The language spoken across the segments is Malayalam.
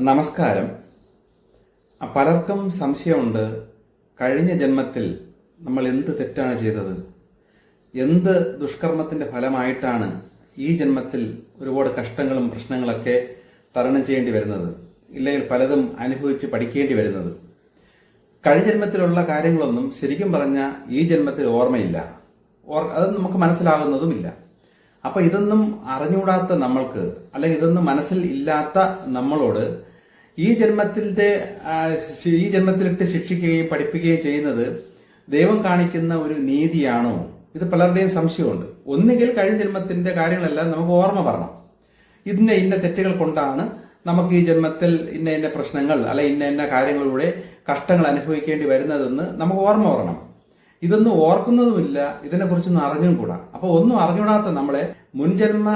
നമസ്കാരം. പലർക്കും സംശയമുണ്ട് കഴിഞ്ഞ ജന്മത്തിൽ നമ്മൾ എന്ത് തെറ്റാണ് ചെയ്തത്? എന്ത് ദുഷ്കർമ്മത്തിന്റെ ഫലമായിട്ടാണ് ഈ ജന്മത്തിൽ ഒരുപാട് കഷ്ടങ്ങളും പ്രശ്നങ്ങളൊക്കെ തരണം ചെയ്യേണ്ടി വരുന്നത്? ഇല്ലെങ്കിൽ പലതും അനുഭവിച്ച് പഠിക്കേണ്ടി വരുന്നത്? കഴിഞ്ഞ ജന്മത്തിലുള്ള കാര്യങ്ങളൊന്നും ശരിക്കും പറഞ്ഞ ഈ ജന്മത്തിൽ ഓർമ്മയില്ല. ഓർ- അത് നമുക്ക് മനസ്സിലാകുന്നതുമില്ല. അപ്പൊ ഇതൊന്നും അറിഞ്ഞുകൂടാത്ത നമ്മൾക്ക് അല്ലെങ്കിൽ ഇതൊന്നും മനസ്സിൽ ഇല്ലാത്ത നമ്മളോട് ഈ ജന്മത്തിന്റെ ഈ ജന്മത്തിലിട്ട് ശിക്ഷിക്കുകയും പഠിപ്പിക്കുകയും ചെയ്യുന്നത് ദൈവം കാണിക്കുന്ന ഒരു നീതിയാണോ? ഇത് പലരുടെയും സംശയമുണ്ട്. ഒന്നുകിൽ കഴിഞ്ഞ ജന്മത്തിന്റെ കാര്യങ്ങളെല്ലാം നമുക്ക് ഓർമ്മ വരണം. ഇന്ന ഇന്ന തെറ്റുകൾ കൊണ്ടാണ് നമുക്ക് ഈ ജന്മത്തിൽ ഇന്ന ഇന്ന പ്രശ്നങ്ങൾ അല്ലെ ഇന്ന ഇന്ന കാര്യങ്ങളിലൂടെ കഷ്ടങ്ങൾ അനുഭവിക്കേണ്ടി വരുന്നതെന്ന് നമുക്ക് ഓർമ്മ വരണം. ഇതൊന്നും ഓർക്കുന്നതുമില്ല ഇതിനെക്കുറിച്ചൊന്നും അറിഞ്ഞും കൂടാ അപ്പൊ ഒന്നും അറിഞ്ഞുകൂടാത്ത നമ്മളെ മുൻജന്മ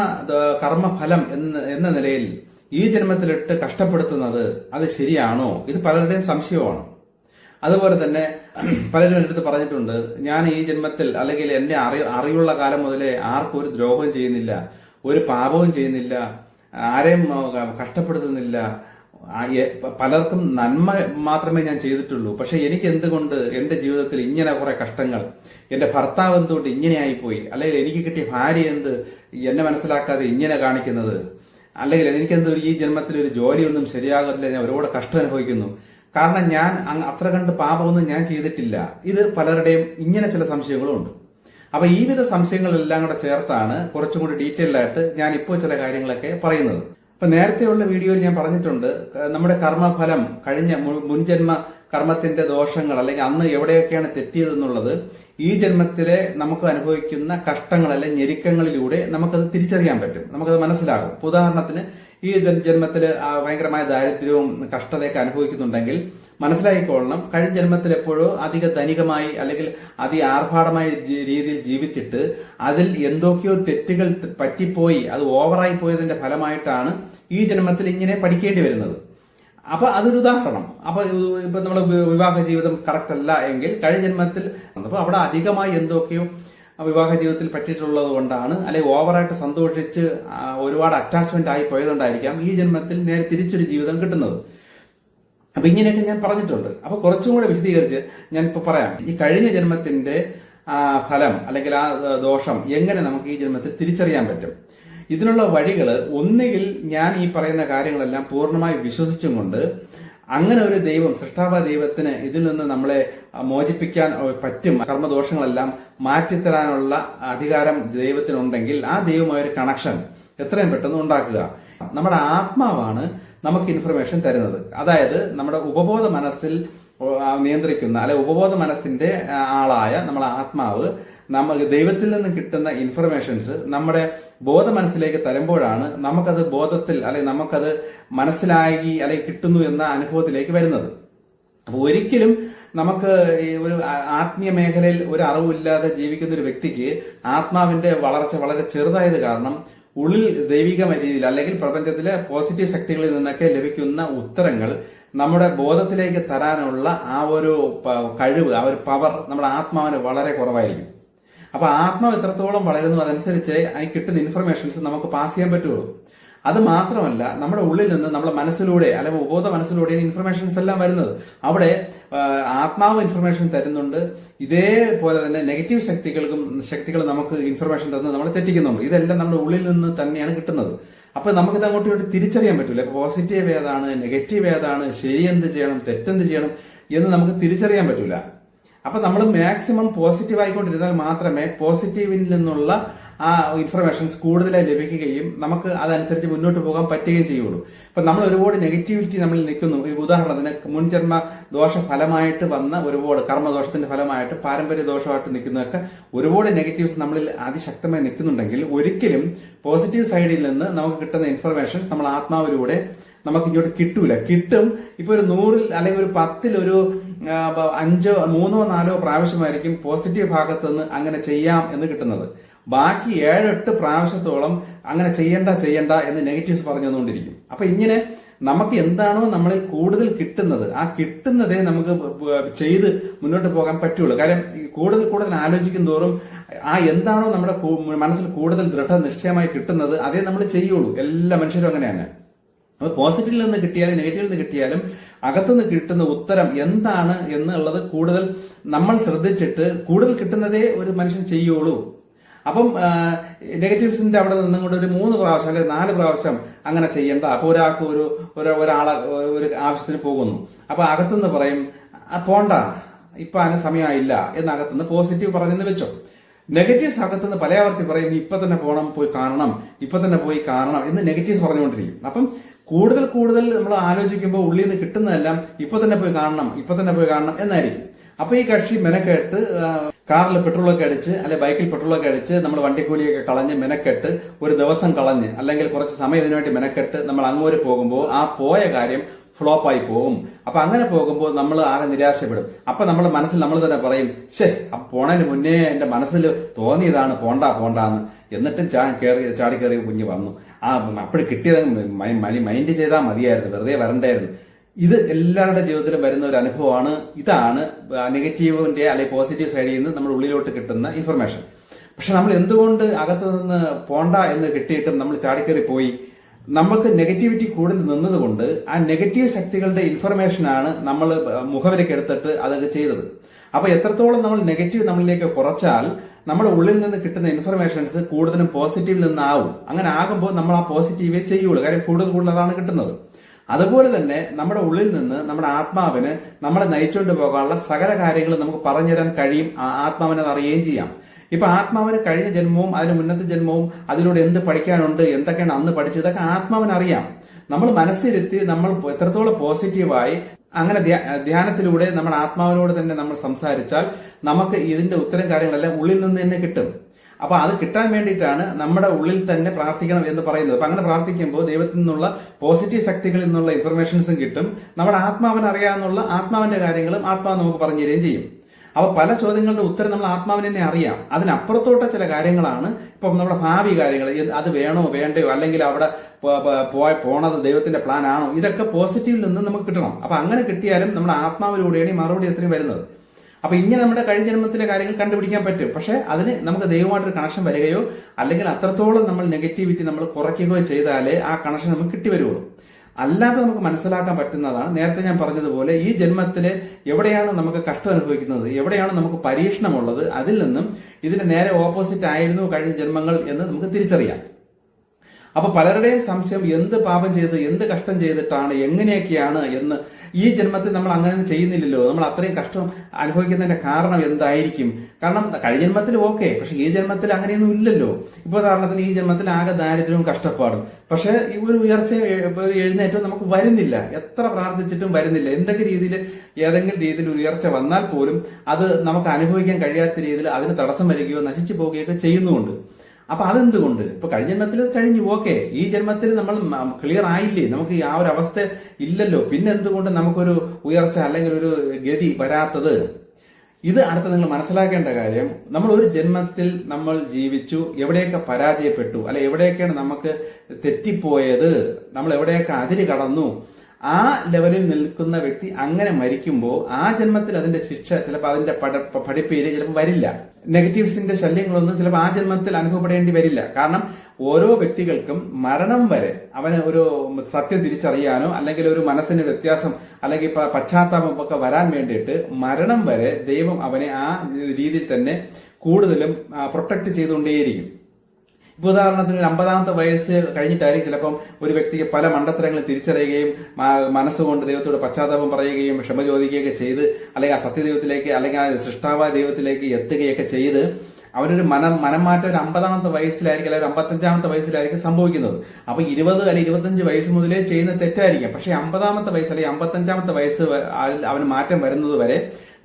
കർമ്മഫലം എന്ന എന്ന നിലയിൽ ഈ ജന്മത്തിലിട്ട് കഷ്ടപ്പെടുത്തുന്നത് അത് ശരിയാണോ? ഇത് പലരുടെയും സംശയമാണ്. അതുപോലെ തന്നെ പലരും എന്റെ അടുത്ത് പറഞ്ഞിട്ടുണ്ട് ഞാൻ ഈ ജന്മത്തിൽ അല്ലെങ്കിൽ എന്നെ അറി അറിവുള്ള കാലം മുതലേ ആർക്കും ഒരു ദ്രോഹവും ചെയ്യുന്നില്ല ഒരു പാപവും ചെയ്യുന്നില്ല ആരെയും കഷ്ടപ്പെടുത്തുന്നില്ല പലർക്കും നന്മ മാത്രമേ ഞാൻ ചെയ്തിട്ടുള്ളൂ. പക്ഷെ എനിക്ക് എന്തുകൊണ്ട് എന്റെ ജീവിതത്തിൽ ഇങ്ങനെ കുറെ കഷ്ടങ്ങൾ എന്റെ ഭർത്താവ് എന്തുകൊണ്ട് ഇങ്ങനെയായി പോയി അല്ലെങ്കിൽ എനിക്ക് കിട്ടിയ ഭാര്യ എന്ത് എന്നെ മനസ്സിലാക്കാതെ ഇങ്ങനെ കാണിക്കുന്നത് അല്ലെങ്കിൽ എനിക്കെന്തോ ഈ ജന്മത്തിൽ ഒരു ജോലിയൊന്നും ശരിയാകത്തില്ല ഞാൻ ഒരുപാട് കഷ്ടം അനുഭവിക്കുന്നു. കാരണം ഞാൻ അത്ര കണ്ട് പാപമൊന്നും ഞാൻ ചെയ്തിട്ടില്ല. ഇത് പലരുടെയും ഇങ്ങനെ ചില സംശയങ്ങളും ഉണ്ട്. അപ്പൊ ഈ വിധ സംശയങ്ങളെല്ലാം കൂടെ ചേർത്താണ് കുറച്ചും കൂടി ഡീറ്റെയിൽ ആയിട്ട് ഞാൻ ഇപ്പോൾ ചില കാര്യങ്ങളൊക്കെ പറയുന്നത്. അപ്പൊ നേരത്തെയുള്ള വീഡിയോയിൽ ഞാൻ പറഞ്ഞിട്ടുണ്ട് നമ്മുടെ കർമ്മഫലം കഴിഞ്ഞ മുൻജന്മ കർമ്മത്തിന്റെ ദോഷങ്ങൾ അല്ലെങ്കിൽ അന്ന് എവിടെയൊക്കെയാണ് തെറ്റിയതെന്നുള്ളത് ഈ ജന്മത്തിലെ നമുക്ക് അനുഭവിക്കുന്ന കഷ്ടങ്ങൾ അല്ലെങ്കിൽ ഞെരുക്കങ്ങളിലൂടെ നമുക്കത് തിരിച്ചറിയാൻ പറ്റും. നമുക്കത് മനസ്സിലാകും. ഇപ്പൊ ഉദാഹരണത്തിന് ഈ ജന്മത്തിൽ ഭയങ്കരമായ ദാരിദ്ര്യവും കഷ്ടതയൊക്കെ അനുഭവിക്കുന്നുണ്ടെങ്കിൽ മനസ്സിലാക്കിക്കൊള്ളണം. കഴിഞ്ഞ ജന്മത്തിൽ എപ്പോഴോ അധിക ധനികമായി അല്ലെങ്കിൽ അതി ആർഭാടമായ രീതിയിൽ ജീവിച്ചിട്ട് അതിൽ എന്തൊക്കെയോ തെറ്റുകൾ പറ്റിപ്പോയി അത് ഓവറായി പോയതിന്റെ ഫലമായിട്ടാണ് ഈ ജന്മത്തിൽ ഇങ്ങനെ പഠിക്കേണ്ടി വരുന്നത്. അപ്പൊ അതൊരു ഉദാഹരണം. അപ്പൊ ഇപ്പൊ നമ്മൾ വിവാഹ ജീവിതം കറക്റ്റ് അല്ല എങ്കിൽ കഴിഞ്ഞ ജന്മത്തിൽ അപ്പൊ അവിടെ അധികമായി എന്തൊക്കെയോ വിവാഹ ജീവിതത്തിൽ പറ്റിയിട്ടുള്ളത് കൊണ്ടാണ് അല്ലെങ്കിൽ ഓവറായിട്ട് സന്തോഷിച്ച് ഒരുപാട് അറ്റാച്ച്മെന്റ് ആയി പോയതുകൊണ്ടായിരിക്കാം ഈ ജന്മത്തിൽ നേരെ തിരിച്ചൊരു ജീവിതം കിട്ടുന്നത്. അപ്പൊ ഇങ്ങനെയൊക്കെ ഞാൻ പറഞ്ഞിട്ടുണ്ട്. അപ്പൊ കുറച്ചും കൂടെ വിശദീകരിച്ച് ഞാൻ ഇപ്പൊ പറയാം. ഈ കഴിഞ്ഞ ജന്മത്തിന്റെ ഫലം അല്ലെങ്കിൽ ആ, ദോഷം എങ്ങനെ നമുക്ക് ഈ ജന്മത്തിൽ തിരിച്ചറിയാൻ പറ്റും? ഇതിനുള്ള വഴികൾ ഒന്നുകിൽ ഞാൻ ഈ പറയുന്ന കാര്യങ്ങളെല്ലാം പൂർണമായി വിശ്വസിച്ചും കൊണ്ട് അങ്ങനെ ഒരു ദൈവം സൃഷ്ടാവ ദൈവത്തിന് ഇതിൽ നിന്ന് നമ്മളെ മോചിപ്പിക്കാൻ പറ്റും കർമ്മദോഷങ്ങളെല്ലാം മാറ്റിത്തരാനുള്ള അധികാരം ദൈവത്തിനുണ്ടെങ്കിൽ ആ ദൈവമായ ഒരു കണക്ഷൻ എത്രയും പെട്ടെന്ന് ഉണ്ടാക്കുക. നമ്മുടെ ആത്മാവാണ് നമുക്ക് ഇൻഫർമേഷൻ തരുന്നത്. അതായത് നമ്മുടെ ഉപബോധ മനസ്സിൽ നിയന്ത്രിക്കുന്ന അല്ലെ ഉപബോധ മനസ്സിന്റെ ആളായ നമ്മളെ ആത്മാവ് നമുക്ക് ദൈവത്തിൽ നിന്ന് കിട്ടുന്ന ഇൻഫർമേഷൻസ് നമ്മുടെ ബോധ മനസ്സിലേക്ക് തരുമ്പോഴാണ് നമുക്കത് ബോധത്തിൽ അല്ലെ നമുക്കത് മനസ്സിലാകി അല്ലെങ്കിൽ കിട്ടുന്നു എന്ന അനുഭവത്തിലേക്ക് വരുന്നത്. അപ്പോൾ ഒരിക്കലും നമുക്ക് ഒരു ആത്മീയ മേഖലയിൽ ഒരു അറിവില്ലാതെ ജീവിക്കുന്ന ഒരു വ്യക്തിക്ക് ആത്മാവിന്റെ വളർച്ച വളരെ ചെറുതായത് കാരണം ഉള്ളിൽ ദൈവിക രീതിയിൽ അല്ലെങ്കിൽ പ്രപഞ്ചത്തിലെ പോസിറ്റീവ് ശക്തികളിൽ നിന്നൊക്കെ ലഭിക്കുന്ന ഉത്തരങ്ങൾ നമ്മുടെ ബോധത്തിലേക്ക് തരാനുള്ള ആ ഒരു കഴിവ് ആ ഒരു പവർ നമ്മുടെ ആത്മാവിന് വളരെ കുറവായിരിക്കും. അപ്പൊ ആത്മാവ് എത്രത്തോളം വളരുന്നു അതനുസരിച്ച് അതിന് കിട്ടുന്ന ഇൻഫർമേഷൻസ് നമുക്ക് പാസ് ചെയ്യാൻ പറ്റുള്ളൂ. അത് മാത്രമല്ല നമ്മുടെ ഉള്ളിൽ നിന്ന് നമ്മുടെ മനസ്സിലൂടെ അല്ലെങ്കിൽ ഉപബോധ മനസ്സിലൂടെ ഇൻഫർമേഷൻസ് എല്ലാം വരുന്നത്. അവിടെ ആത്മാവ് ഇൻഫർമേഷൻ തരുന്നുണ്ട്. ഇതേപോലെ തന്നെ നെഗറ്റീവ് ശക്തികൾക്കും ശക്തികൾ നമുക്ക് ഇൻഫർമേഷൻ തന്ന് നമ്മളെ തെറ്റിക്കുന്നുണ്ട്. ഇതെല്ലാം നമ്മുടെ ഉള്ളിൽ നിന്ന് തന്നെയാണ് കിട്ടുന്നത്. അപ്പൊ നമുക്കിത് അങ്ങോട്ടും ഇങ്ങോട്ട് തിരിച്ചറിയാൻ പറ്റില്ല പോസിറ്റീവ് ഏതാണ് നെഗറ്റീവ് ഏതാണ് ശരി എന്ത് ചെയ്യണം തെറ്റെന്ത് ചെയ്യണം എന്ന് നമുക്ക് തിരിച്ചറിയാൻ പറ്റില്ല അപ്പൊ നമ്മൾ മാക്സിമം പോസിറ്റീവ് ആയിക്കൊണ്ടിരുന്നാൽ മാത്രമേ പോസിറ്റീവിൽ നിന്നുള്ള ആ ഇൻഫർമേഷൻസ് കൂടുതലായി ലഭിക്കുകയും നമുക്ക് അതനുസരിച്ച് മുന്നോട്ട് പോകാൻ പറ്റുകയും ചെയ്യുള്ളൂ. ഇപ്പൊ നമ്മൾ ഒരുപാട് നെഗറ്റിവിറ്റി നമ്മൾ നിൽക്കുന്നു. ഉദാഹരണത്തിന് മുൻജന്മ ദോഷ ഫലമായിട്ട് വന്ന ഒരുപാട് കർമ്മദോഷത്തിന്റെ ഫലമായിട്ട് പാരമ്പര്യ ദോഷമായിട്ട് നിൽക്കുന്നതൊക്കെ ഒരുപാട് നെഗറ്റീവ്സ് നമ്മളിൽ അതിശക്തമായി നിൽക്കുന്നുണ്ടെങ്കിൽ ഒരിക്കലും പോസിറ്റീവ് സൈഡിൽ നിന്ന് നമുക്ക് കിട്ടുന്ന ഇൻഫർമേഷൻസ് നമ്മൾ ആത്മാവിലൂടെ നമുക്ക് ഇങ്ങോട്ട് കിട്ടൂല. കിട്ടും. ഇപ്പൊ ഒരു നൂറിൽ അല്ലെങ്കിൽ ഒരു ബ- അഞ്ചോ മൂന്നോ നാലോ പ്രാവശ്യമായിരിക്കും പോസിറ്റീവ് ഭാഗത്ത് നിന്ന് അങ്ങനെ ചെയ്യാം എന്ന് കിട്ടുന്നത്. ബാക്കി ഏഴെട്ട് പ്രാവശ്യത്തോളം അങ്ങനെ ചെയ്യണ്ട ചെയ്യണ്ട എന്ന് നെഗറ്റീവ്സ് പറഞ്ഞു തന്നുകൊണ്ടിരിക്കും അപ്പൊ ഇങ്ങനെ നമുക്ക് എന്താണോ നമ്മളിൽ കൂടുതൽ കിട്ടുന്നത് ആ കിട്ടുന്നതേ നമുക്ക് ചെയ്ത് മുന്നോട്ട് പോകാൻ പറ്റുള്ളൂ. കാര്യം കൂടുതൽ കൂടുതൽ ആലോചിക്കും തോറും ആ എന്താണോ നമ്മുടെ മനസ്സിൽ കൂടുതൽ ദൃഢ നിശ്ചയമായി കിട്ടുന്നത് അതേ നമ്മൾ ചെയ്യുള്ളൂ. എല്ലാ മനുഷ്യരും അങ്ങനെയാണ് അപ്പൊ പോസിറ്റീവിൽ നിന്ന് കിട്ടിയാലും നെഗറ്റീവിൽ നിന്ന് കിട്ടിയാലും അകത്തുനിന്ന് കിട്ടുന്ന ഉത്തരം എന്താണ് എന്നുള്ളത് കൂടുതൽ നമ്മൾ ശ്രദ്ധിച്ചിട്ട് കൂടുതൽ കിട്ടുന്നതേ ഒരു മനുഷ്യൻ ചെയ്യുള്ളൂ. അപ്പം നെഗറ്റീവ്സിന്റെ അവിടെ നിന്നും കൂടെ ഒരു മൂന്ന് പ്രാവശ്യം അല്ലെങ്കിൽ നാല് പ്രാവശ്യം അങ്ങനെ ചെയ്യേണ്ട അപ്പൊ ഒരാൾക്ക് ഒരു ഒരു ഒരാളെ ഒരു ആവശ്യത്തിന് പോകുന്നു. അപ്പൊ അകത്തുനിന്ന് പറയും "ആ, പോണ്ട. ഇപ്പൊ അതിന് സമയമായില്ല. എന്ന് അകത്തുനിന്ന് പോസിറ്റീവ് പറഞ്ഞെന്ന് വെച്ചോ. നെഗറ്റീവ്സ് അകത്തുനിന്ന് പലയാവർത്തി പറയും "നീ ഇപ്പൊ തന്നെ പോകണം പോയി കാണണം. ഇപ്പൊ തന്നെ പോയി കാണണം. എന്ന് നെഗറ്റീവ്സ് പറഞ്ഞുകൊണ്ടിരിക്കും. അപ്പം കൂടുതൽ കൂടുതൽ നമ്മൾ ആലോചിക്കുമ്പോൾ ഉള്ളിൽ നിന്ന് കിട്ടുന്നതെല്ലാം ഇപ്പൊ തന്നെ പോയി കാണണം ഇപ്പൊ തന്നെ പോയി കാണണം എന്നായിരിക്കും. അപ്പൊ ഈ കക്ഷി മെനക്കെട്ട് കാറിൽ പെട്രോളൊക്കെ അടിച്ച് അല്ലെ ബൈക്കിൽ പെട്രോളൊക്കെ അടിച്ച് നമ്മൾ വണ്ടിക്കൂലിയൊക്കെ കളഞ്ഞ് മെനക്കെട്ട് ഒരു ദിവസം കളഞ്ഞ് അല്ലെങ്കിൽ കുറച്ച് സമയം ഇതിനുവേണ്ടി മെനക്കെട്ട് നമ്മൾ അങ്ങോട്ട് പോകുമ്പോൾ ആ പോയ കാര്യം ഫ്ലോപ്പായി പോകും അപ്പൊ അങ്ങനെ പോകുമ്പോൾ നമ്മൾ ആകെ നിരാശപ്പെടും. അപ്പൊ നമ്മൾ മനസ്സിൽ നമ്മൾ തന്നെ പറയും ഷേ പോണതിന് മുന്നേ എന്റെ മനസ്സിൽ തോന്നിയതാണ് പോണ്ട പോണ്ടാന്ന്. എന്നിട്ടും ചാ കയറി ചാടി കയറി കുഞ്ഞ് വന്നു. ആ അപ്പോഴും കിട്ടിയത് മൈൻഡ് ചെയ്താൽ മതിയായിരുന്നു വെറുതെ വരണ്ടായിരുന്നു. ഇത് എല്ലാവരുടെ ജീവിതത്തിലും വരുന്ന ഒരു അനുഭവമാണ്. ഇതാണ് നെഗറ്റീവിന്റെ അല്ലെങ്കിൽ പോസിറ്റീവ് സൈഡിൽ നിന്ന് നമ്മൾ ഉള്ളിലോട്ട് കിട്ടുന്ന ഇൻഫർമേഷൻ പക്ഷെ നമ്മൾ എന്തുകൊണ്ട് അകത്തു നിന്ന് പോണ്ട എന്ന് കിട്ടിയിട്ടും നമ്മൾ ചാടിക്കറി പോയി? നമുക്ക് നെഗറ്റിവിറ്റി കൂടുതൽ നിന്നതുകൊണ്ട് ആ നെഗറ്റീവ് ശക്തികളുടെ ഇൻഫർമേഷൻ ആണ് നമ്മൾ മുഖവരയ്ക്ക് എടുത്തിട്ട് അതൊക്കെ ചെയ്തത്. അപ്പൊ എത്രത്തോളം നമ്മൾ നെഗറ്റീവ് നമ്മളിലേക്ക് കുറച്ചാൽ നമ്മുടെ ഉള്ളിൽ നിന്ന് കിട്ടുന്ന ഇൻഫർമേഷൻസ് കൂടുതലും പോസിറ്റീവിൽ നിന്നാവും. അങ്ങനെ ആകുമ്പോൾ നമ്മൾ ആ പോസിറ്റീവേ ചെയ്യുള്ളൂ. കാര്യം കൂടുതൽ കൂടുതൽ അതാണ് കിട്ടുന്നത്. അതുപോലെ തന്നെ നമ്മുടെ ഉള്ളിൽ നിന്ന് നമ്മുടെ ആത്മാവിന് നമ്മളെ നയിച്ചുകൊണ്ട് പോകാനുള്ള സകല കാര്യങ്ങളും നമുക്ക് പറഞ്ഞുതരാൻ കഴിയും. ആത്മാവിനെ അറിയുകയും ചെയ്യാം. ഇപ്പൊ ആത്മാവിന് കഴിഞ്ഞ ജന്മവും അതിന് മുന്നത്തെ ജന്മവും അതിലൂടെ എന്ത് പഠിക്കാനുണ്ട് എന്തൊക്കെയാണ് അന്ന് പഠിച്ചത് ഇതൊക്കെ ആത്മാവിനറിയാം. നമ്മൾ മനസ്സിരുത്തി നമ്മൾ എത്രത്തോളം പോസിറ്റീവായി അങ്ങനെ ധ്യാനത്തിലൂടെ നമ്മൾ ആത്മാവിനോട് തന്നെ നമ്മൾ സംസാരിച്ചാൽ നമുക്ക് ഇതിന്റെ ഉത്തരം കാര്യങ്ങളെല്ലാം ഉള്ളിൽ നിന്ന് തന്നെ കിട്ടും. അപ്പൊ അത് കിട്ടാൻ വേണ്ടിയിട്ടാണ് നമ്മുടെ ഉള്ളിൽ തന്നെ പ്രാർത്ഥിക്കണം എന്ന് പറയുന്നത്. അപ്പൊ അങ്ങനെ പ്രാർത്ഥിക്കുമ്പോൾ ദൈവത്തിൽ നിന്നുള്ള പോസിറ്റീവ് ശക്തികളിൽ നിന്നുള്ള ഇൻഫർമേഷൻസും കിട്ടും. നമ്മുടെ ആത്മാവിനറിയാന്നുള്ള ആത്മാവിന്റെ കാര്യങ്ങളും ആത്മാവ് നമുക്ക് പറഞ്ഞു തരികയും ചെയ്യും. അപ്പൊ പല ചോദ്യങ്ങളുടെ ഉത്തരം നമ്മൾ ആത്മാവിനെ തന്നെ അറിയാം. അതിനപ്പുറത്തോട്ട ചില കാര്യങ്ങളാണ്. ഇപ്പം നമ്മുടെ ഭാവി കാര്യങ്ങൾ. അത് വേണോ വേണ്ടയോ അല്ലെങ്കിൽ അവിടെ പോണത് ദൈവത്തിന്റെ പ്ലാൻ ആണോ? ഇതൊക്കെ പോസിറ്റീവിൽ നിന്ന് നമുക്ക് കിട്ടണം. അപ്പൊ അങ്ങനെ കിട്ടിയാലും നമ്മുടെ ആത്മാവിലൂടെയാണ് ഈ മറുപടി എത്രയും വരുന്നത്. അപ്പൊ ഇങ്ങനെ നമ്മുടെ കഴിഞ്ഞ ജന്മത്തിലെ കാര്യങ്ങൾ കണ്ടുപിടിക്കാൻ പറ്റും. പക്ഷെ അതിന് നമുക്ക് ദൈവമായിട്ടൊരു കണക്ഷൻ വരികയോ അല്ലെങ്കിൽ അത്രത്തോളം നമ്മൾ നെഗറ്റിവിറ്റി നമ്മൾ കുറയ്ക്കുകയോ ചെയ്താലേ ആ കണക്ഷൻ നമുക്ക് കിട്ടി വരുള്ളൂ. അല്ലാതെ നമുക്ക് മനസ്സിലാക്കാൻ പറ്റുന്നതാണ്. നേരത്തെ ഞാൻ പറഞ്ഞതുപോലെ ഈ ജന്മത്തിലെ എവിടെയാണ് നമുക്ക് കഷ്ടം അനുഭവിക്കുന്നത് എവിടെയാണ് നമുക്ക് പരീക്ഷണമുള്ളത് അതിൽ നിന്നും ഇതിന് നേരെ ഓപ്പോസിറ്റ് ആയിരുന്നു കഴിഞ്ഞ ജന്മങ്ങൾ എന്ന് നമുക്ക് തിരിച്ചറിയാം. അപ്പൊ പലരുടെയും സംശയം എന്ത് പാപം ചെയ്ത് എന്ത് കഷ്ടം ചെയ്തിട്ടാണ് എങ്ങനെയൊക്കെയാണ് എന്ന് ഈ ജന്മത്തിൽ നമ്മൾ അങ്ങനെ ചെയ്യുന്നില്ലല്ലോ. നമ്മൾ അത്രയും കഷ്ടം അനുഭവിക്കുന്നതിന്റെ കാരണം എന്തായിരിക്കും? കാരണം കഴിഞ്ഞ ജന്മത്തിൽ ഓക്കെ പക്ഷെ ഈ ജന്മത്തിൽ അങ്ങനെയൊന്നും ഇല്ലല്ലോ. ഇപ്പൊ ഉദാഹരണത്തിന് ഈ ജന്മത്തിൽ ആകെ ദാരിദ്ര്യവും കഷ്ടപ്പാടും. പക്ഷെ ഈ ഒരു ഉയർച്ച എഴുന്നേറ്റവും നമുക്ക് വരുന്നില്ല. എത്ര പ്രാർത്ഥിച്ചിട്ടും വരുന്നില്ല. എന്തൊക്കെ രീതിയിൽ ഏതെങ്കിലും രീതിയിൽ ഉയർച്ച വന്നാൽ പോലും അത് നമുക്ക് അനുഭവിക്കാൻ കഴിയാത്ത രീതിയിൽ അതിന് തടസ്സം വരികയോ നശിച്ചു പോവുകയോ ചെയ്യുന്നുമുണ്ട്. അപ്പൊ അതെന്തുകൊണ്ട്? ഇപ്പൊ കഴിഞ്ഞ ജന്മത്തിൽ കഴിഞ്ഞു. ഓക്കെ. ഈ ജന്മത്തിൽ നമ്മൾ ക്ലിയർ ആയില്ലേ? നമുക്ക് ആ ഒരു അവസ്ഥ ഇല്ലല്ലോ. പിന്നെ എന്തുകൊണ്ട് നമുക്കൊരു ഉയർച്ച അല്ലെങ്കിൽ ഒരു ഗതി വരാത്തത്? ഇത് അടുത്ത നിങ്ങൾ മനസ്സിലാക്കേണ്ട കാര്യം നമ്മൾ ഒരു ജന്മത്തിൽ നമ്മൾ ജീവിച്ചു എവിടെയൊക്കെ പരാജയപ്പെട്ടു അല്ലെ എവിടെയൊക്കെയാണ് നമുക്ക് തെറ്റിപ്പോയത് നമ്മൾ എവിടെയൊക്കെ അതിര് കടന്നു ആ ലെവലിൽ നിൽക്കുന്ന വ്യക്തി അങ്ങനെ മരിക്കുമ്പോൾ ആ ജന്മത്തിൽ അതിന്റെ ശിക്ഷ ചിലപ്പോൾ അതിന്റെ പഠ പഠിപ്പേര് ചിലപ്പോൾ വരില്ല. നെഗറ്റീവ്സിന്റെ ശല്യങ്ങളൊന്നും ചിലപ്പോൾ ആ ജന്മത്തിൽ അനുഭവപ്പെടേണ്ടി വരില്ല. കാരണം ഓരോ വ്യക്തികൾക്കും മരണം വരെ അവന് ഒരു സത്യം തിരിച്ചറിയാനോ അല്ലെങ്കിൽ ഒരു മനസ്സിന് വ്യത്യാസം അല്ലെങ്കിൽ പശ്ചാത്താപം ഒക്കെ വരാൻ വേണ്ടിയിട്ട് മരണം വരെ ദൈവം അവനെ ആ രീതിയിൽ തന്നെ കൂടുതലും പ്രൊട്ടക്ട് ചെയ്തുകൊണ്ടേയിരിക്കും. ഇപ്പൊ ഉദാഹരണത്തിന് ഒരു അമ്പതാമത്തെ വയസ്സ് കഴിഞ്ഞിട്ടായിരിക്കും ചിലപ്പം ഒരു വ്യക്തിക്ക് പല മണ്ടത്തരങ്ങളും തിരിച്ചറിയുകയും മനസ്സുകൊണ്ട് ദൈവത്തോട് പശ്ചാത്താപം പറയുകയും ക്ഷമ ചോദിക്കുകയൊക്കെ ചെയ്ത് അല്ലെങ്കിൽ ആ സത്യദൈവത്തിലേക്ക് അല്ലെങ്കിൽ ആ സൃഷ്ടാവ ദൈവത്തിലേക്ക് എത്തുകയൊക്കെ ചെയ്ത് അവനൊരു മനം മനംമാറ്റം ഒരു അമ്പതാമത്തെ വയസ്സിലായിരിക്കും അല്ലെങ്കിൽ അമ്പത്തഞ്ചാമത്തെ വയസ്സിലായിരിക്കും സംഭവിക്കുന്നത്. അപ്പൊ ഇരുപത് അല്ലെങ്കിൽ ഇരുപത്തഞ്ച് വയസ്സ് മുതലേ ചെയ്യുന്ന തെറ്റായിരിക്കും. പക്ഷെ അമ്പതാമത്തെ വയസ്സ് അല്ലെങ്കിൽ അമ്പത്തഞ്ചാമത്തെ വയസ്സ് അവന് മാറ്റം വരുന്നത് വരെ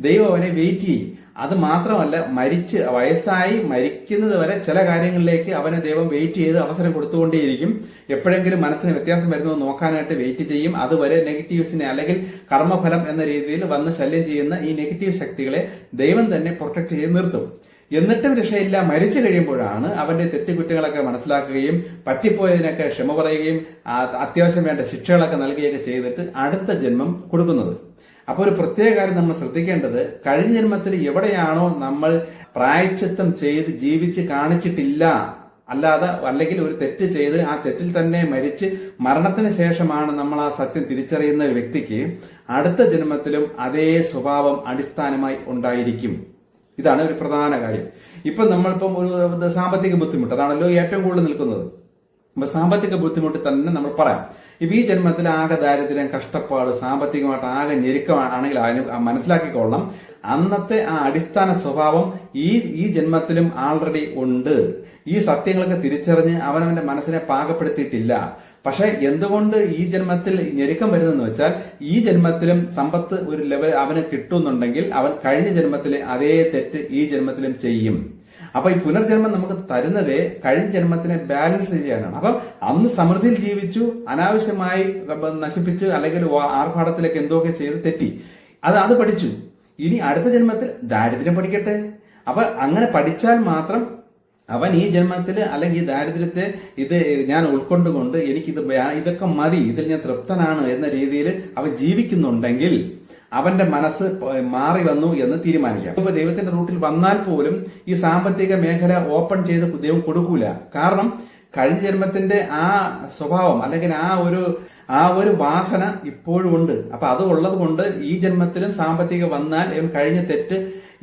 ദൈവം അവനെ വെയിറ്റ് ചെയ്യും. അത് മാത്രമല്ല മരിച്ച് വയസ്സായി മരിക്കുന്നത് വരെ ചില കാര്യങ്ങളിലേക്ക് അവനെ ദൈവം വെയിറ്റ് ചെയ്ത് അവസരം കൊടുത്തുകൊണ്ടേയിരിക്കും. എപ്പോഴെങ്കിലും മനസ്സിന് വ്യത്യാസം വരുന്നത് നോക്കാനായിട്ട് വെയിറ്റ് ചെയ്യും. അതുവരെ നെഗറ്റീവ്സിനെ അല്ലെങ്കിൽ കർമ്മഫലം എന്ന രീതിയിൽ വന്ന് ശല്യം ചെയ്യുന്ന ഈ നെഗറ്റീവ് ശക്തികളെ ദൈവം തന്നെ പ്രൊട്ടക്ട് ചെയ്ത് നിർത്തും. എന്നിട്ടും രക്ഷയില്ല. മരിച്ചു കഴിയുമ്പോഴാണ് അവന്റെ തെറ്റുകുറ്റങ്ങളൊക്കെ മനസ്സിലാക്കുകയും പറ്റിപ്പോയതിനൊക്കെ ക്ഷമ പറയുകയും അത്യാവശ്യം വേണ്ട ശിക്ഷകളൊക്കെ നൽകുകയൊക്കെ ചെയ്തിട്ട് അടുത്ത ജന്മം കൊടുക്കുന്നത്. അപ്പോൾ ഒരു പ്രത്യേക കാര്യം നമ്മൾ ശ്രദ്ധിക്കേണ്ടത് കഴിഞ്ഞ ജന്മത്തിൽ എവിടെയാണോ നമ്മൾ പ്രായച്ചിത്തം ചെയ്ത് ജീവിച്ച് കാണിച്ചിട്ടില്ല അല്ലാതെ അല്ലെങ്കിൽ ഒരു തെറ്റ് ചെയ്ത് ആ തെറ്റിൽ തന്നെ മരിച്ച് മരണത്തിന് ശേഷമാണ് നമ്മൾ ആ സത്യം തിരിച്ചറിയുന്ന ഒരു വ്യക്തിക്ക് അടുത്ത ജന്മത്തിലും അതേ സ്വഭാവം അടിസ്ഥാനമായി ഉണ്ടായിരിക്കും. ഇതാണ് ഒരു പ്രധാന കാര്യം. ഇപ്പൊ നമ്മളിപ്പം ഒരു സാമ്പത്തിക ബുദ്ധിമുട്ട് അതാണല്ലോ ഏറ്റവും കൂടുതൽ നിൽക്കുന്നത്. അപ്പൊ സാമ്പത്തിക ബുദ്ധിമുട്ട് തന്നെ നമ്മൾ പറയാം. ഇപ്പൊ ഈ ജന്മത്തിൽ ആകെ ദാരിദ്ര്യം കഷ്ടപ്പാട് സാമ്പത്തികമായിട്ട് ആകെ ഞെരുക്കമാണെങ്കിൽ അതിന് മനസ്സിലാക്കിക്കൊള്ളണം. അന്നത്തെ ആ അടിസ്ഥാന സ്വഭാവം ഈ ഈ ജന്മത്തിലും ആൾറെഡി ഉണ്ട്. ഈ സത്യങ്ങളൊക്കെ തിരിച്ചറിഞ്ഞ് അവനവന്റെ മനസ്സിനെ പാകപ്പെടുത്തിയിട്ടില്ല. പക്ഷെ എന്തുകൊണ്ട് ഈ ജന്മത്തിൽ ഞെരുക്കം വരുന്നെന്ന് വെച്ചാൽ ഈ ജന്മത്തിലും സമ്പത്ത് ഒരു ലെവൽ അവന് കിട്ടുന്നുണ്ടെങ്കിൽ അവൻ കഴിഞ്ഞ ജന്മത്തിലെ അതേ തെറ്റ് ഈ ജന്മത്തിലും ചെയ്യും. അപ്പൊ ഈ പുനർജന്മം നമുക്ക് തരുന്നത് കഴിഞ്ഞ ജന്മത്തിനെ ബാലൻസ് ചെയ്യാനാണ് അപ്പം അന്ന് സമൃദ്ധിയിൽ ജീവിച്ചു അനാവശ്യമായി നശിപ്പിച്ച് അല്ലെങ്കിൽ ആർഭാടത്തിലേക്ക് എന്തൊക്കെ ചെയ്ത് തെറ്റി. അത് അത് പഠിച്ചു. ഇനി അടുത്ത ജന്മത്തിൽ ദാരിദ്ര്യം പഠിക്കട്ടെ. അപ്പൊ അങ്ങനെ പഠിച്ചാൽ മാത്രം അവൻ ഈ ജന്മത്തിൽ അല്ലെങ്കിൽ ദാരിദ്ര്യത്തെ ഇത് ഞാൻ ഉൾക്കൊണ്ടുകൊണ്ട് എനിക്കിത് ഇതൊക്കെ മതി ഇതിൽ ഞാൻ തൃപ്തനാണ് എന്ന രീതിയിൽ അവൻ ജീവിക്കുന്നുണ്ടെങ്കിൽ അവന്റെ മനസ്സ് മാറി വന്നു എന്ന് തീരുമാനിക്കാം. ഇപ്പൊ ദൈവത്തിന്റെ റൂട്ടിൽ വന്നാൽ പോലും ഈ സാമ്പത്തിക മേഖല ഓപ്പൺ ചെയ്ത് ദൈവം കൊടുക്കൂല. കാരണം കഴിഞ്ഞ ജന്മത്തിന്റെ ആ സ്വഭാവം അല്ലെങ്കിൽ ആ ഒരു ആ ഒരു വാസന ഇപ്പോഴും ഉണ്ട്. അപ്പൊ അത് ഉള്ളത് കൊണ്ട് ഈ ജന്മത്തിലും സാമ്പത്തിക വന്നാൽ ഇവൻ കഴിഞ്ഞ തെറ്റ്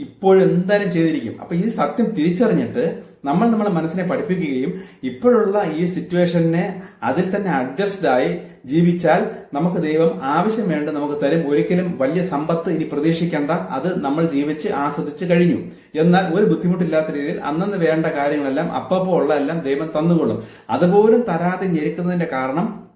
ഇപ്പോഴും എന്തായാലും ചെയ്തിരിക്കും. അപ്പൊ ഈ സത്യം തിരിച്ചറിഞ്ഞിട്ട് നമ്മൾ നമ്മുടെ മനസ്സിനെ പഠിപ്പിക്കുകയും ഇപ്പോഴുള്ള ഈ സിറ്റുവേഷനെ അതിൽ തന്നെ അഡ്ജസ്റ്റ് ആയി ജീവിച്ചാൽ നമുക്ക് ദൈവം ആവശ്യം വേണ്ട നമുക്ക് തരും. ഒരിക്കലും വലിയ സമ്പത്ത് ഇനി പ്രതീക്ഷിക്കേണ്ട. അത് നമ്മൾ ജീവിച്ച് ആസ്വദിച്ച് കഴിഞ്ഞു. എന്നാൽ ഒരു ബുദ്ധിമുട്ടില്ലാത്ത രീതിയിൽ അന്നന്ന് വേണ്ട കാര്യങ്ങളെല്ലാം അപ്പപ്പോ ഉള്ള എല്ലാം ദൈവം തന്നുകൊള്ളും. അതുപോലും തരാതെ ഞെരുക്കുന്നതിന്റെ കാരണം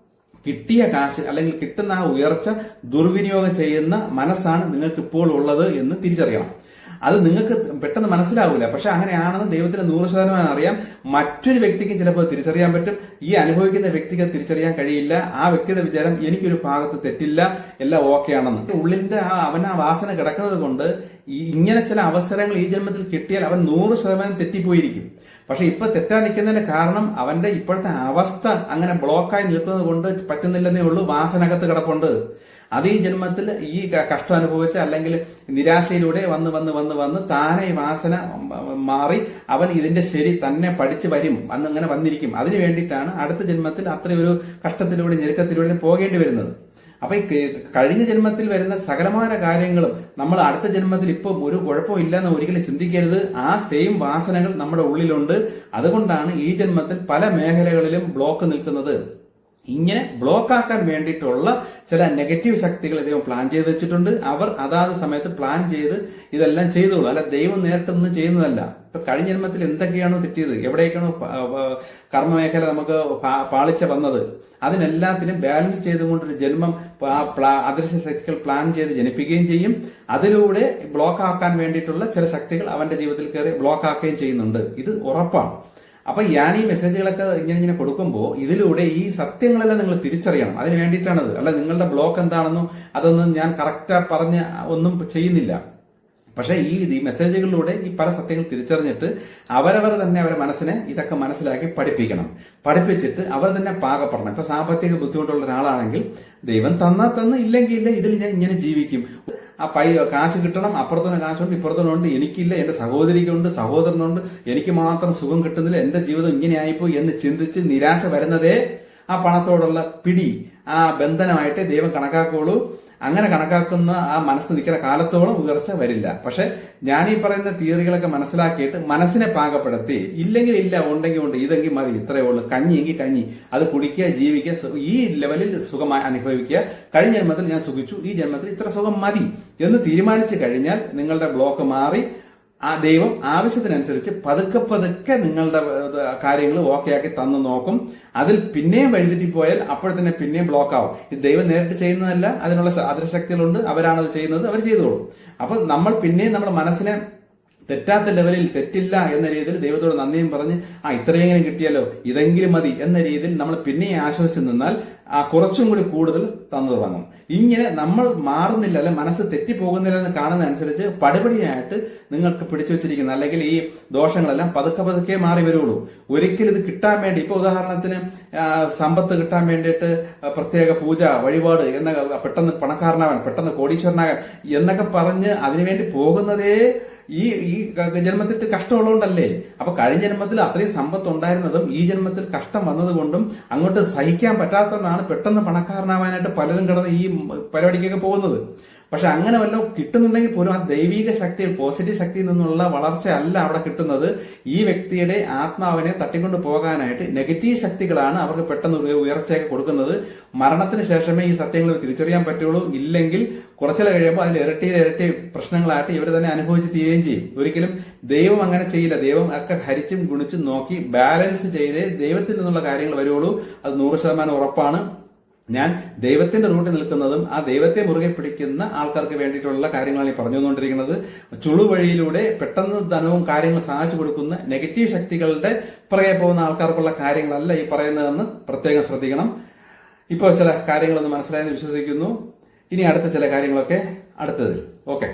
കിട്ടിയ കാശ് അല്ലെങ്കിൽ കിട്ടുന്ന ആ ഉയർച്ച ദുർവിനിയോഗം ചെയ്യുന്ന മനസ്സാണ് നിങ്ങൾക്ക് ഇപ്പോൾ ഉള്ളത് എന്ന് തിരിച്ചറിയണം. അത് നിങ്ങൾക്ക് പെട്ടെന്ന് മനസ്സിലാവില്ല പക്ഷെ അങ്ങനെയാണെന്ന് ദൈവത്തിന് നൂറ് ശതമാനം അറിയാം. മറ്റൊരു വ്യക്തിക്ക് ചിലപ്പോൾ തിരിച്ചറിയാൻ പറ്റും. ഈ അനുഭവിക്കുന്ന വ്യക്തിക്ക് തിരിച്ചറിയാൻ കഴിയില്ല. ആ വ്യക്തിയുടെ വിചാരം എനിക്കൊരു ഭാഗത്ത് തെറ്റില്ല എല്ലാം ഓക്കെ ആണെന്ന്. ഉള്ളിന്റെ ആ അവൻ ആ വാസന കിടക്കുന്നത് കൊണ്ട് ഈ ഇങ്ങനെ ചില അവസരങ്ങൾ ഈ ജന്മത്തിൽ കിട്ടിയാൽ അവൻ നൂറ് ശതമാനം തെറ്റിപ്പോയിരിക്കും. പക്ഷെ ഇപ്പൊ തെറ്റാൻ നിൽക്കുന്നതിന്റെ കാരണം അവന്റെ ഇപ്പോഴത്തെ അവസ്ഥ അങ്ങനെ ബ്ലോക്കായി നിൽക്കുന്നത് കൊണ്ട് പറ്റുന്നില്ലെന്നേ ഉള്ളൂ. വാസനകത്ത് കിടപ്പുണ്ട്. അത് ഈ ജന്മത്തിൽ ഈ കഷ്ടം അനുഭവിച്ച അല്ലെങ്കിൽ നിരാശയിലൂടെ വന്ന് വന്ന് വന്ന് വന്ന് താനെ വാസന മാറി അവൻ ഇതിന്റെ ശരി തന്നെ പഠിച്ചു വരും അന്ന് അങ്ങനെ വന്നിരിക്കും. അതിനു വേണ്ടിയിട്ടാണ് അടുത്ത ജന്മത്തിൽ അത്രയൊരു കഷ്ടത്തിലൂടെ ഞെരുക്കത്തിലൂടെ പോകേണ്ടി വരുന്നത്. അപ്പൊ ഈ കഴിഞ്ഞ ജന്മത്തിൽ വരുന്ന സകലമായ കാര്യങ്ങളും നമ്മൾ അടുത്ത ജന്മത്തിൽ ഇപ്പം ഒരു കുഴപ്പമില്ല എന്ന് ഒരിക്കലും ചിന്തിക്കരുത്. ആ സെയിം വാസനകൾ നമ്മുടെ ഉള്ളിലുണ്ട്. അതുകൊണ്ടാണ് ഈ ജന്മത്തിൽ പല മേഖലകളിലും ബ്ലോക്ക് നിൽക്കുന്നത്. ഇങ്ങനെ ബ്ലോക്ക് ആക്കാൻ വേണ്ടിയിട്ടുള്ള ചില നെഗറ്റീവ് ശക്തികൾ ദൈവം പ്ലാൻ ചെയ്ത് വെച്ചിട്ടുണ്ട്. അവർ അതാത് സമയത്ത് പ്ലാൻ ചെയ്ത് ഇതെല്ലാം ചെയ്തോളൂ. അല്ല ദൈവം നേരിട്ടൊന്നും ചെയ്യുന്നതല്ല. ഇപ്പൊ കഴിഞ്ഞ ജന്മത്തിൽ എന്തൊക്കെയാണോ തെറ്റിയത്? പ- കർമ്മമേഖല നമുക്ക് പാളിച്ച വന്നത്? അതിനെല്ലാത്തിനും ബാലൻസ് ചെയ്തുകൊണ്ടൊരു ജന്മം അദൃശ്യ ശക്തികൾ പ്ലാൻ ചെയ്ത് ജനിപ്പിക്കുകയും ചെയ്യും. അതിലൂടെ ബ്ലോക്ക് ആക്കാൻ വേണ്ടിയിട്ടുള്ള ചില ശക്തികൾ അവന്റെ ജീവിതത്തിൽ കയറി ബ്ലോക്ക് ആക്കുകയും ചെയ്യുന്നുണ്ട്. ഇത് ഉറപ്പാണ്. അപ്പൊ ഞാൻ ഈ മെസ്സേജുകളൊക്കെ ഇങ്ങനെ ഇങ്ങനെ കൊടുക്കുമ്പോൾ ഇതിലൂടെ ഈ സത്യങ്ങളെല്ലാം നിങ്ങൾ തിരിച്ചറിയണം. അതിന് വേണ്ടിയിട്ടാണത്. അല്ല നിങ്ങളുടെ ബ്ലോക്ക് എന്താണെന്നും അതൊന്നും ഞാൻ കറക്റ്റാ പറഞ്ഞ് ഒന്നും ചെയ്യുന്നില്ല. പക്ഷേ ഈ ഈ മെസ്സേജുകളിലൂടെ ഈ പല സത്യങ്ങൾ തിരിച്ചറിഞ്ഞിട്ട് അവരവർ തന്നെ അവരെ മനസ്സിനെ ഇതൊക്കെ മനസ്സിലാക്കി പഠിപ്പിക്കണം. പഠിപ്പിച്ചിട്ട് അവർ തന്നെ പാകപ്പെടണം. ഇപ്പൊ സാമ്പത്തിക ബുദ്ധിമുട്ടുള്ള ഒരാളാണെങ്കിൽ ദൈവം തന്നാ തന്ന് ഇല്ലെങ്കിൽ ഇല്ല ഇതിൽ ഞാൻ ഇങ്ങനെ ജീവിക്കും. ആ പൈ കാശ് കിട്ടണം അപ്പുറത്തുനിന്ന് കാശുണ്ട് ഇപ്പുറത്തുനിന്നുണ്ട് എനിക്കില്ല എന്റെ സഹോദരിക്കുണ്ട് സഹോദരനുണ്ട് എനിക്ക് മാത്രം സുഖം കിട്ടുന്നില്ല എന്റെ ജീവിതം ഇങ്ങനെ ആയിപ്പോയി എന്ന് ചിന്തിച്ച് നിരാശ വരുന്നതേ ആ പണത്തോടുള്ള പിടി ആ ബന്ധനമായിട്ട് ദൈവം കണക്കാക്കുള്ളൂ അങ്ങനെ കണക്കാക്കുന്ന ആ മനസ്സ് നിൽക്കുന്ന കാലത്തോളം ഉയർച്ച വരില്ല. പക്ഷെ ഞാൻ ഈ പറയുന്ന തിയറികളൊക്കെ മനസ്സിലാക്കിയിട്ട് മനസ്സിനെ പാകപ്പെടുത്തി ഇല്ലെങ്കിൽ ഇല്ല ഉണ്ടെങ്കിൽ ഉണ്ട് ഇതെങ്കിൽ മതി ഇത്രയേ ഉള്ളൂ കഞ്ഞിയെങ്കിൽ കഞ്ഞി അത് കുടിക്കുക ജീവിക്കുക ഈ ലെവലിൽ സുഖമായി അനുഭവിക്കുക. കഴിഞ്ഞ ജന്മത്തിൽ ഞാൻ സുഖിച്ചു ഈ ജന്മത്തിൽ ഇത്ര സുഖം മതി എന്ന് തീരുമാനിച്ചു കഴിഞ്ഞാൽ നിങ്ങളുടെ ബ്ലോക്ക് മാറി ആ ദൈവം ആവശ്യത്തിനനുസരിച്ച് പതുക്കെ പതുക്കെ നിങ്ങളുടെ കാര്യങ്ങൾ ഓക്കെ ആക്കി തന്നു നോക്കും. അതിൽ പിന്നെയും വഴിതെറ്റിപ്പോയാൽ അപ്പോഴത്തന്നെ പിന്നെയും ബ്ലോക്ക് ആവും ഇത് ദൈവം നേരിട്ട് ചെയ്യുന്നതല്ല അതിനുള്ള അതിർശക്തികളുണ്ട് അവരാണത് ചെയ്യുന്നത് അവർ ചെയ്തോളും. അപ്പൊ നമ്മൾ പിന്നെയും നമ്മുടെ മനസ്സിനെ തെറ്റാത്ത ലെവലിൽ തെറ്റില്ല എന്ന രീതിയിൽ ദൈവത്തോട് നന്ദിയും പറഞ്ഞ് ആ ഇത്രയെങ്കിലും കിട്ടിയല്ലോ ഇതെങ്കിലും മതി എന്ന രീതിയിൽ നമ്മൾ പിന്നെയും ആശ്വസിച്ച് നിന്നാൽ ആ കുറച്ചും കൂടി കൂടുതൽ തന്നു തുടങ്ങും ഇങ്ങനെ നമ്മൾ മാറുന്നില്ല അല്ലെ മനസ്സ് തെറ്റിപ്പോകുന്നില്ല എന്ന് കാണുന്നതനുസരിച്ച് പടിപടിയായിട്ട് നിങ്ങൾക്ക് പിടിച്ചു വെച്ചിരിക്കുന്ന അല്ലെങ്കിൽ ഈ ദോഷങ്ങളെല്ലാം പതുക്കെ പതുക്കെ മാറി വരുള്ളൂ ഒരിക്കലും ഇത് കിട്ടാൻ വേണ്ടി ഇപ്പൊ ഉദാഹരണത്തിന് സമ്പത്ത് കിട്ടാൻ വേണ്ടിയിട്ട് പ്രത്യേക പൂജ വഴിപാട് എന്ന പെട്ടെന്ന് പണക്കാരനാവാൻ പെട്ടെന്ന് കോടീശ്വരനാകാൻ എന്നൊക്കെ പറഞ്ഞ് അതിനുവേണ്ടി പോകുന്നതേ ഈ ഈ ജന്മത്തിൽ കഷ്ടമുള്ളതുകൊണ്ടല്ലേ? അപ്പൊ കഴിഞ്ഞ ജന്മത്തിൽ അത്രയും സമ്പത്ത് ഉണ്ടായിരുന്നതും ഈ ജന്മത്തിൽ കഷ്ടം വന്നതുകൊണ്ടും അങ്ങോട്ട് സഹിക്കാൻ പറ്റാത്തതുകൊണ്ടാണ് പെട്ടെന്ന് പണക്കാരനാവാനായിട്ട് പലരും കിടന്ന് ഈ പരിപാടിക്കൊക്കെ പോകുന്നത്. പക്ഷെ അങ്ങനെ വല്ലതും കിട്ടുന്നുണ്ടെങ്കിൽ പോലും ആ ദൈവിക ശക്തി പോസിറ്റീവ് ശക്തിയിൽ നിന്നുള്ള വളർച്ച അല്ല അവിടെ കിട്ടുന്നത്. ഈ വ്യക്തിയുടെ ആത്മാവിനെ തട്ടിക്കൊണ്ട് പോകാനായിട്ട് നെഗറ്റീവ് ശക്തികളാണ് അവർക്ക് പെട്ടെന്ന് ഉയ- ഉയർച്ചയൊക്കെ കൊടുക്കുന്നത്. മരണത്തിന് ശേഷമേ ഈ സത്യങ്ങൾ തിരിച്ചറിയാൻ പറ്റുള്ളൂ. ഇല്ലെങ്കിൽ കുറച്ചില കഴിയുമ്പോൾ അതിൽ ഇരട്ടി ഇരട്ടി പ്രശ്നങ്ങളായിട്ട് ഇവർ തന്നെ അനുഭവിച്ച് തീരുകയും ചെയ്യും. ഒരിക്കലും ദൈവം അങ്ങനെ ചെയ്യില്ല. ദൈവം ഒക്കെ ഹരിച്ചും ഗുണിച്ചും നോക്കി ബാലൻസ് ചെയ്തേ ദൈവത്തിൽ നിന്നുള്ള കാര്യങ്ങൾ വരുള്ളൂ. അത് നൂറ് ശതമാനം ഉറപ്പാണ്. ഞാൻ ദൈവത്തിന്റെ റൂട്ടിൽ നിൽക്കുന്നതും ആ ദൈവത്തെ മുറുകെ പിടിക്കുന്ന ആൾക്കാർക്ക് വേണ്ടിയിട്ടുള്ള കാര്യങ്ങളാണ് ഈ പറഞ്ഞു തന്നുകൊണ്ടിരിക്കുന്നത് ചുളുവഴിയിലൂടെ പെട്ടെന്ന് ധനവും കാര്യങ്ങളും സാധിച്ചു കൊടുക്കുന്ന നെഗറ്റീവ് ശക്തികളുടെ പുറകെ പോകുന്ന ആൾക്കാർക്കുള്ള കാര്യങ്ങളല്ല ഈ പറയുന്നതെന്ന് പ്രത്യേകം ശ്രദ്ധിക്കണം. ഇപ്പോൾ ചില കാര്യങ്ങളൊന്ന് മനസ്സിലായെന്ന് വിശ്വസിക്കുന്നു. ഇനി അടുത്ത ചില കാര്യങ്ങളൊക്കെ അടുത്തതിൽ. ഓക്കെ.